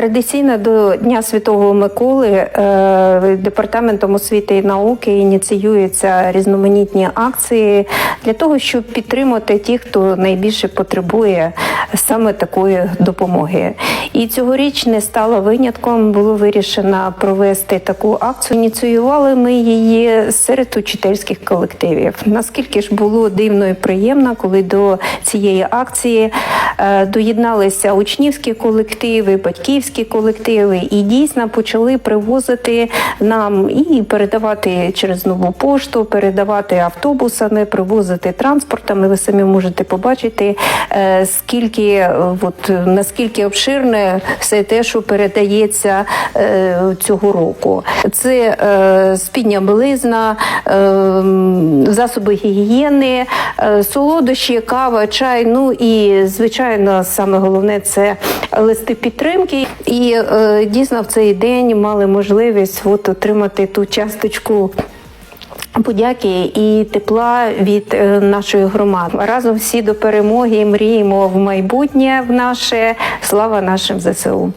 Традиційно до Дня Святого Миколи е, департаментом освіти і науки ініціюються різноманітні акції для того, щоб підтримати тих, хто найбільше потребує саме такої допомоги. І цьогоріч не стало винятком. Було вирішено провести таку акцію. Ініціювали ми її серед учительських колективів. Наскільки ж було дивно і приємно, коли до цієї акції доєдналися учнівські колективи, батьківські колективи, і дійсно почали привозити нам і передавати через нову пошту, передавати автобусами, привозити транспортами. Ви самі можете побачити, е, скільки е, от наскільки обширне все те, що передається е, цього року. Це е, спідня білизна, е, засоби гігієни, е, солодощі, кава, чай. Ну і звичайно, саме головне це листи підтримки. І е, дійсно в цей день мали можливість от, отримати ту часточку. Подяки і тепла від е, нашої громади. Разом всі до перемоги мріємо в майбутнє в наше. Слава нашим ЗСУ.